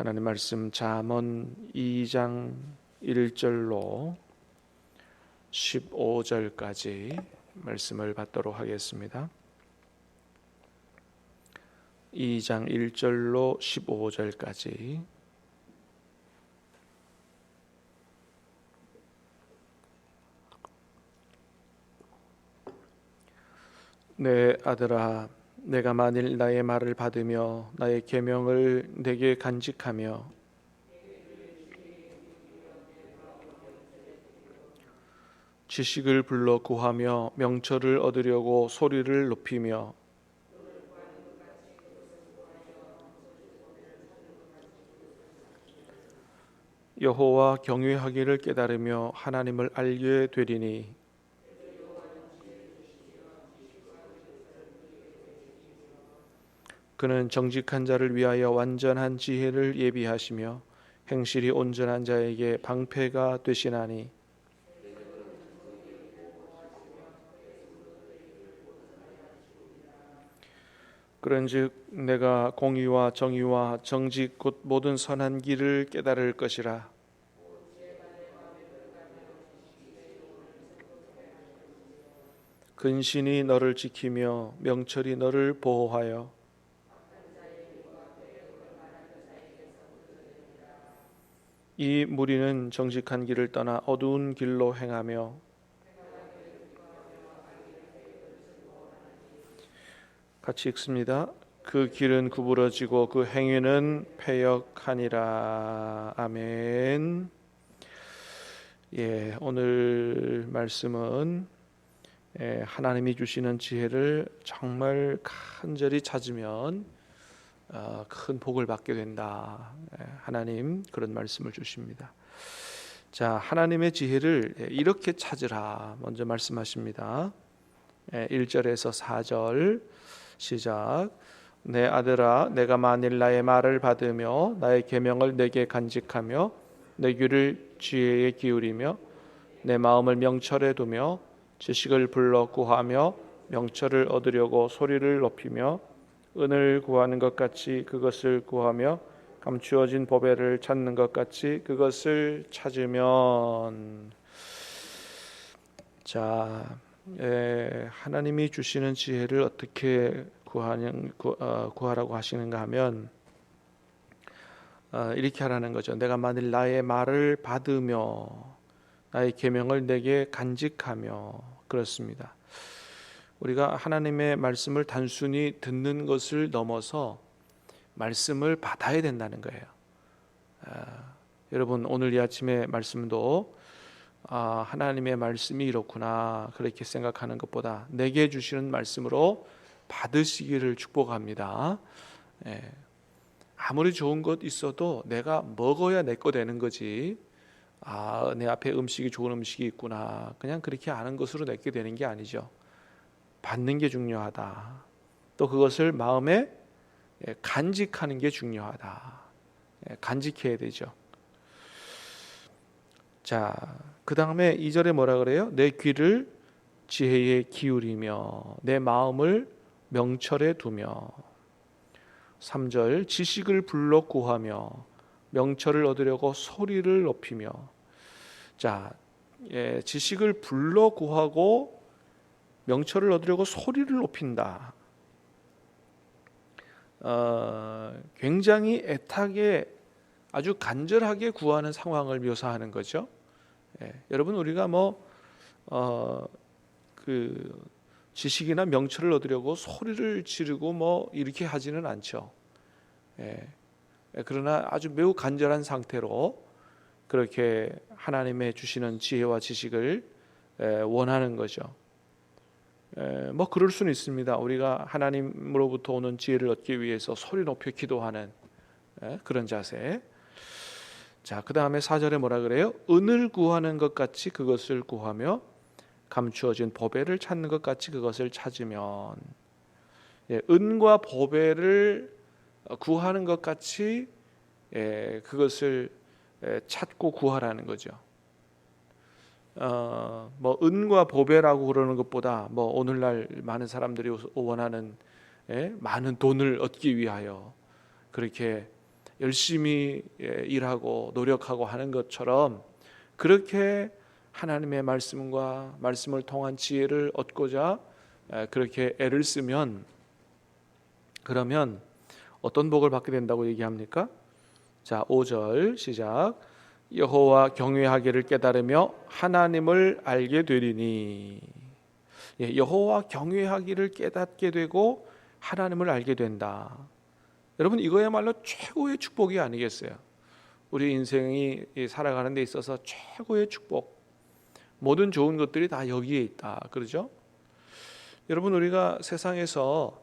하나님 말씀 잠언 2장 1절로 15절까지 말씀을 받도록 하겠습니다. 2장 1절로 15절까지 내 아들아 내가 만일 나의 말을 받으며 나의 계명을 내게 간직하며 지식을 불러 구하며 명철을 얻으려고 소리를 높이며 여호와 경외하기를 깨달으며 하나님을 알게 되리니 그는 정직한 자를 위하여 완전한 지혜를 예비하시며 행실이 온전한 자에게 방패가 되시나니 그런즉 내가 공의와 정의와 정직 곧 모든 선한 길을 깨달을 것이라. 근신이 너를 지키며 명철이 너를 보호하여 이 무리는 정직한 길을 떠나 어두운 길로 행하며 같이 읽습니다. 그 길은 구부러지고 그 행위는 패역하니라. 아멘. 예, 오늘 말씀은 예, 하나님이 주시는 지혜를 정말 간절히 찾으면 어, 큰 복을 받게 된다. 예, 하나님 그런 말씀을 주십니다. 자, 하나님의 지혜를 예, 이렇게 찾으라. 먼저 말씀하십니다. 1절에서 4절 시작. 내 아들아, 내가 만일 나의 말을 받으며 나의 계명을 내게 간직하며 내 귀를 지혜에 기울이며 내 마음을 명철에 두며 지식을 불러 구하며 명철을 얻으려고 소리를 높이며 은을 구하는 것 같이 그것을 구하며 감추어진 보배를 찾는 것 같이 그것을 찾으면 자 에, 하나님이 주시는 지혜를 어떻게 구하는 구, 어, 구하라고 하시는가 하면 어, 이렇게 하라는 거죠. 내가 만일 나의 말을 받으며 나의 계명을 내게 간직하며 그렇습니다. 우리가 하나님의 말씀을 단순히 듣는 것을 넘어서 말씀을 받아야 된다는 거예요. 아, 여러분 오늘 이 아침의 말씀도 아, 하나님의 말씀이 이렇구나 그렇게 생각하는 것보다 내게 주시는 말씀으로 받으시기를 축복합니다. 예. 아무리 좋은 것 있어도 내가 먹어야 내 거 되는 거지. 아, 내 앞에 음식이 좋은 음식이 있구나. 그냥 그렇게 아는 것으로 내게 되는 게 아니죠. 받는 게 중요하다. 또 그것을 마음에 예, 간직하는 게 중요하다. 예, 간직해야 되죠. 자, 그 다음에 2절에 뭐라 그래요? 내 귀를 지혜에 기울이며 내 마음을 명철에 두며 3절 지식을 불러 구하며 명철을 얻으려고 소리를 높이며 자, 예, 지식을 불러 구하고 명철을 얻으려고 소리를 높인다. 어, 굉장히 애타게 아주 간절하게 구하는 상황을 묘사하는 거죠. 예, 여러분 우리가 뭐 어, 그 지식이나 명철을 얻으려고 소리를 지르고 뭐 이렇게 하지는 않죠. 예, 예 그러나 아주 매우 간절한 상태로 그렇게 하나님의 주시는 지혜와 지식을 예, 원하는 거죠. 에, 뭐 그럴 수는 있습니다. 우리가 하나님으로부터 오는 지혜를 얻기 위해서 소리 높여 기도하는 에, 그런 자세. 자, 그 다음에 사절에 뭐라 그래요? 은을 구하는 것 같이 그것을 구하며 감추어진 보배를 찾는 것 같이 그것을 찾으면 예, 은과 보배를 구하는 것 같이 예, 그것을 예, 찾고 구하라는 거죠. 어, 뭐 은과 보배라고 그러는 것보다 뭐 오늘날 많은 사람들이 원하는 예, 많은 돈을 얻기 위하여 그렇게 열심히 예, 일하고 노력하고 하는 것처럼 그렇게 하나님의 말씀과 말씀을 통한 지혜를 얻고자 에, 그렇게 애를 쓰면 그러면 어떤 복을 받게 된다고 얘기합니까? 자, 5절 시작. 여호와 경외하기를 깨달으며 하나님을 알게 되리니 예, 여호와 경외하기를 깨닫게 되고 하나님을 알게 된다. 여러분 이거야말로 최고의 축복이 아니겠어요? 우리 인생이 이 살아가는 데 있어서 최고의 축복. 모든 좋은 것들이 다 여기에 있다. 그러죠? 여러분 우리가 세상에서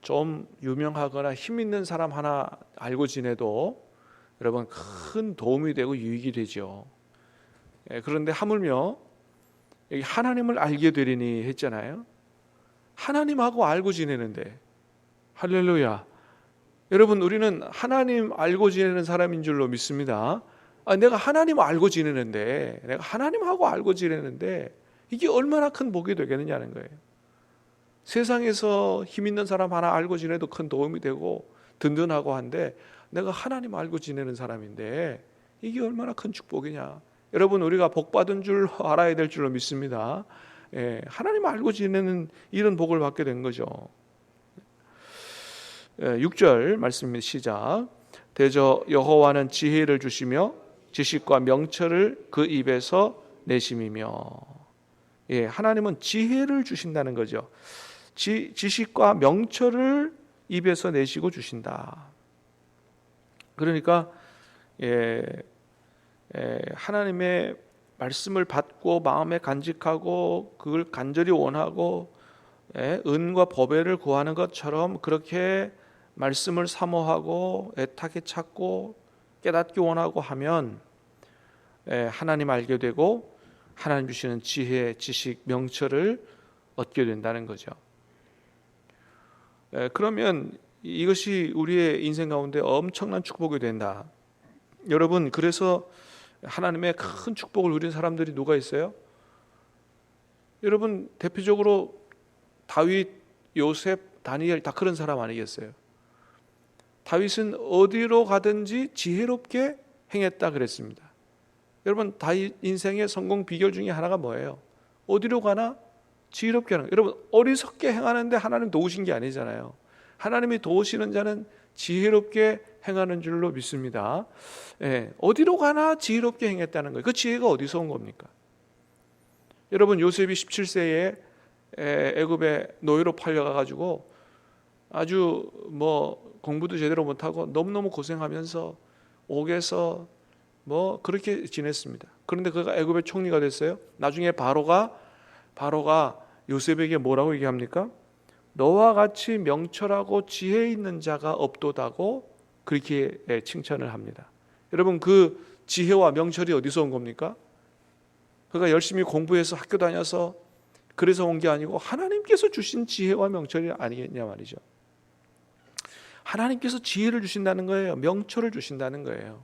좀 유명하거나 힘 있는 사람 하나 알고 지내도 여러분 큰 도움이 되고 유익이 되죠. 예, 그런데 하물며 여기 하나님을 알게 되리니 했잖아요. 하나님하고 알고 지내는데 할렐루야. 여러분 우리는 하나님 알고 지내는 사람인 줄로 믿습니다. 아, 내가 하나님 알고 지내는데 내가 하나님하고 알고 지내는데 이게 얼마나 큰 복이 되겠느냐는 거예요. 세상에서 힘 있는 사람 하나 알고 지내도 큰 도움이 되고 든든하고 한데 내가 하나님 알고 지내는 사람인데 이게 얼마나 큰 축복이냐. 여러분 우리가 복 받은 줄 알아야 될 줄로 믿습니다. 예, 하나님 알고 지내는 이런 복을 받게 된 거죠. 예, 6절 말씀 시작. 대저 여호와는 지혜를 주시며 지식과 명철을 그 입에서 내심이며 예, 하나님은 지혜를 주신다는 거죠. 지, 지식과 명철을 입에서 내시고 주신다. 그러니까 예, 예, 하나님의 말씀을 받고 마음에 간직하고 그걸 간절히 원하고 예, 은과 법애를 구하는 것처럼 그렇게 말씀을 사모하고 애타게 찾고 깨닫기 원하고 하면 예, 하나님 알게 되고 하나님 주시는 지혜, 지식, 명철을 얻게 된다는 거죠. 예, 그러면 이것이 우리의 인생 가운데 엄청난 축복이 된다. 여러분 그래서 하나님의 큰 축복을 누린 사람들이 누가 있어요? 여러분 대표적으로 다윗, 요셉, 다니엘 다 그런 사람 아니겠어요? 다윗은 어디로 가든지 지혜롭게 행했다 그랬습니다. 여러분 다윗 인생의 성공 비결 중에 하나가 뭐예요? 어디로 가나 지혜롭게 하는. 여러분 어리석게 행하는데 하나님 도우신 게 아니잖아요. 하나님이 도우시는 자는 지혜롭게 행하는 줄로 믿습니다. 예, 어디로 가나 지혜롭게 행했다는 거예요. 그 지혜가 어디서 온 겁니까? 여러분 요셉이 17세에 애굽에 노예로 팔려가 가지고 아주 뭐 공부도 제대로 못하고 너무너무 고생하면서 옥에서 뭐 그렇게 지냈습니다. 그런데 그가 애굽의 총리가 됐어요. 나중에 바로가 바로가 요셉에게 뭐라고 얘기합니까? 너와 같이 명철하고 지혜 있는 자가 없도다고 그렇게 칭찬을 합니다. 여러분 그 지혜와 명철이 어디서 온 겁니까? 그가 열심히 공부해서 학교 다녀서 그래서 온 게 아니고 하나님께서 주신 지혜와 명철이 아니겠냐 말이죠. 하나님께서 지혜를 주신다는 거예요. 명철을 주신다는 거예요.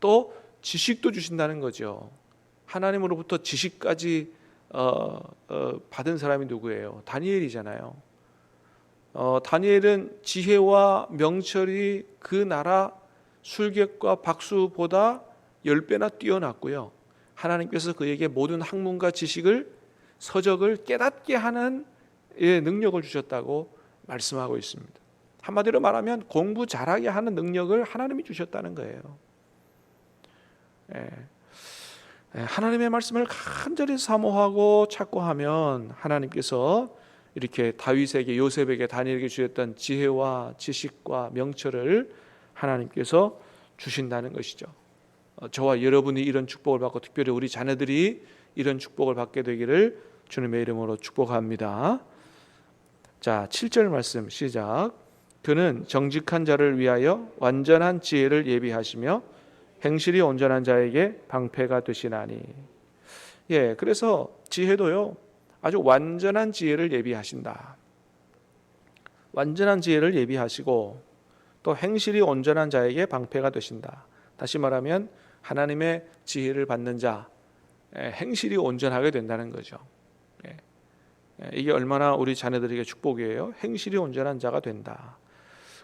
또 지식도 주신다는 거죠. 하나님으로부터 지식까지 어, 어, 받은 사람이 누구예요? 다니엘이잖아요. 어, 다니엘은 지혜와 명철이 그 나라 술객과 박수보다 열 배나 뛰어났고요. 하나님께서 그에게 모든 학문과 지식을 서적을 깨닫게 하는 예, 능력을 주셨다고 말씀하고 있습니다. 한마디로 말하면 공부 잘하게 하는 능력을 하나님이 주셨다는 거예요. 예. 예, 하나님의 말씀을 간절히 사모하고 찾고 하면 하나님께서 이렇게 다윗에게 요셉에게 다니엘에게 주셨던 지혜와 지식과 명철을 하나님께서 주신다는 것이죠. 어, 저와 여러분이 이런 축복을 받고 특별히 우리 자녀들이 이런 축복을 받게 되기를 주님의 이름으로 축복합니다. 자, 7절 말씀 시작. 그는 정직한 자를 위하여 완전한 지혜를 예비하시며 행실이 온전한 자에게 방패가 되시나니. 예, 그래서 지혜도요. 아주 완전한 지혜를 예비하신다. 완전한 지혜를 예비하시고 또 행실이 온전한 자에게 방패가 되신다. 다시 말하면 하나님의 지혜를 받는 자 행실이 온전하게 된다는 거죠. 예. 이게 얼마나 우리 자녀들에게 축복이에요. 행실이 온전한 자가 된다.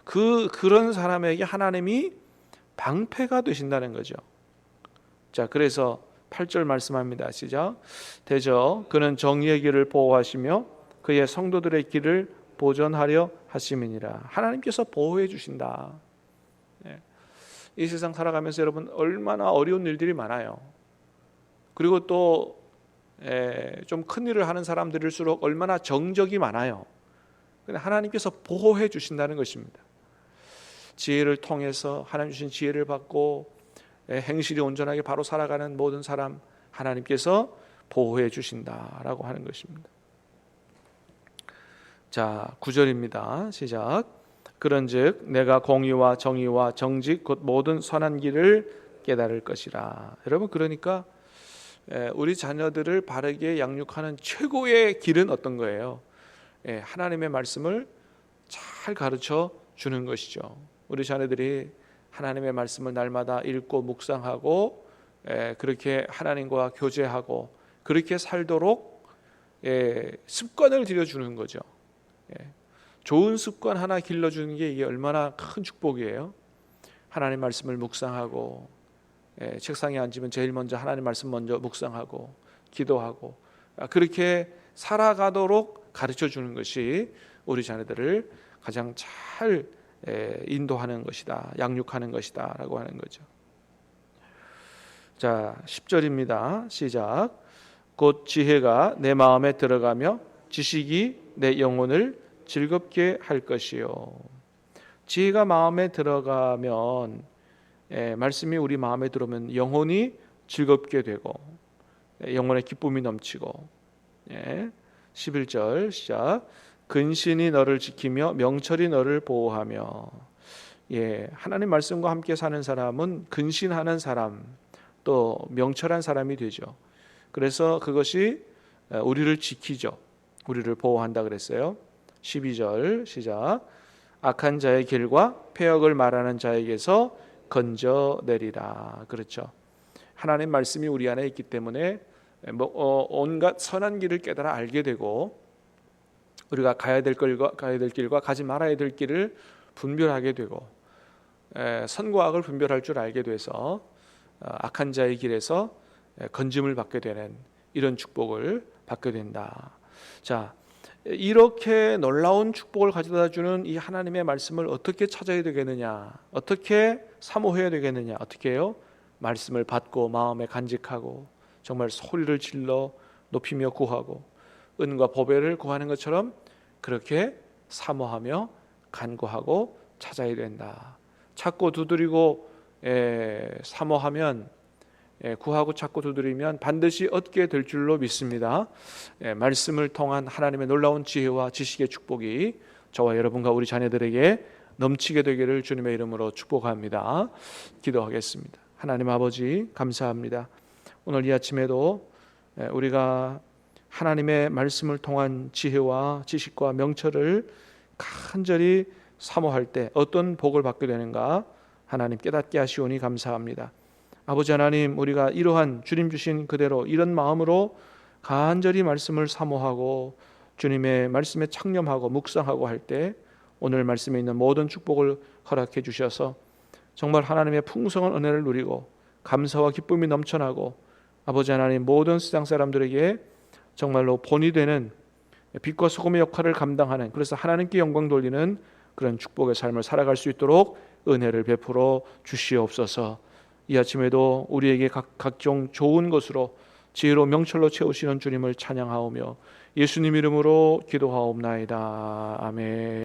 그 그런 사람에게 하나님이 방패가 되신다는 거죠. 자, 그래서 8절 말씀합니다. 시작. 대저 그는 정의의 길을 보호하시며 그의 성도들의 길을 보존하려 하심이니라. 하나님께서 보호해 주신다. 네. 이 세상 살아가면서 여러분 얼마나 어려운 일들이 많아요. 그리고 또 좀 큰 일을 하는 사람들일수록 얼마나 정적이 많아요. 근데 하나님께서 보호해 주신다는 것입니다. 지혜를 통해서 하나님 주신 지혜를 받고 행실이 온전하게 바로 살아가는 모든 사람 하나님께서 보호해 주신다라고 하는 것입니다. 자, 9절입니다. 시작. 그런즉 내가 공의와 정의와 정직 곧 모든 선한 길을 깨달을 것이라. 여러분 그러니까 우리 자녀들을 바르게 양육하는 최고의 길은 어떤 거예요? 하나님의 말씀을 잘 가르쳐 주는 것이죠. 우리 자녀들이 하나님의 말씀을 날마다 읽고 묵상하고 그렇게 하나님과 교제하고 그렇게 살도록 습관을 들여주는 거죠. 좋은 습관 하나 길러주는 게 이게 얼마나 큰 축복이에요. 하나님 말씀을 묵상하고 책상에 앉으면 제일 먼저 하나님 말씀 먼저 묵상하고 기도하고 아, 그렇게 살아가도록 가르쳐 주는 것이 우리 자녀들을 가장 잘 인도하는 것이다. 양육하는 것이다라고 하는 거죠. 자, 10절입니다. 시작. 곧 지혜가 내 마음에 들어가며 지식이 내 영혼을 즐겁게 할 것이요. 지혜가 마음에 들어가면 예, 말씀이 우리 마음에 들어오면 영혼이 즐겁게 되고 예, 영혼의 기쁨이 넘치고 예, 11절 시작 근신이 너를 지키며 명철이 너를 보호하며 예, 하나님 말씀과 함께 사는 사람은 근신하는 사람 또 명철한 사람이 되죠. 그래서 그것이 우리를 지키죠. 우리를 보호한다 그랬어요. 12절 시작. 악한 자의 길과 폐역을 말하는 자에게서 건져 내리라. 그렇죠. 하나님 말씀이 우리 안에 있기 때문에 뭐 어, 온갖 선한 길을 깨달아 알게 되고 우리가 가야 될 길과 가야 될 길과 가지 말아야 될 길을 분별하게 되고 선과 악을 분별할 줄 알게 돼서 어, 악한 자의 길에서 건짐을 받게 되는 이런 축복을 받게 된다. 자, 이렇게 놀라운 축복을 가져다 주는 이 하나님의 말씀을 어떻게 찾아야 되겠느냐? 어떻게 사모해야 되겠느냐? 어떻게 해요? 말씀을 받고 마음에 간직하고 정말 소리를 질러 높이며 구하고 은과 보배를 구하는 것처럼 그렇게 사모하며 간구하고 찾아야 된다. 찾고 두드리고 에, 사모하면 에, 구하고 찾고 두드리면 반드시 얻게 될 줄로 믿습니다. 에, 말씀을 통한 하나님의 놀라운 지혜와 지식의 축복이 저와 여러분과 우리 자녀들에게 넘치게 되기를 주님의 이름으로 축복합니다. 기도하겠습니다. 하나님 아버지 감사합니다. 오늘 이 아침에도 우리가 하나님의 말씀을 통한 지혜와 지식과 명철을 간절히 사모할 때 어떤 복을 받게 되는가 하나님 깨닫게 하시오니 감사합니다. 아버지 하나님 우리가 이러한 주님 주신 그대로 이런 마음으로 간절히 말씀을 사모하고 주님의 말씀에 창념하고 묵상하고 할 때 오늘 말씀에 있는 모든 축복을 허락해 주셔서 정말 하나님의 풍성한 은혜를 누리고 감사와 기쁨이 넘쳐나고 아버지 하나님 모든 세상 사람들에게 정말로 본이 되는 빛과 소금의 역할을 감당하는 그래서 하나님께 영광 돌리는 그런 축복의 삶을 살아갈 수 있도록 은혜를 베풀어 주시옵소서. 이 아침에도 우리에게 각, 각종 좋은 것으로 지혜로 명철로 채우시는 주님을 찬양하오며 예수님 이름으로 기도하옵나이다. 아멘.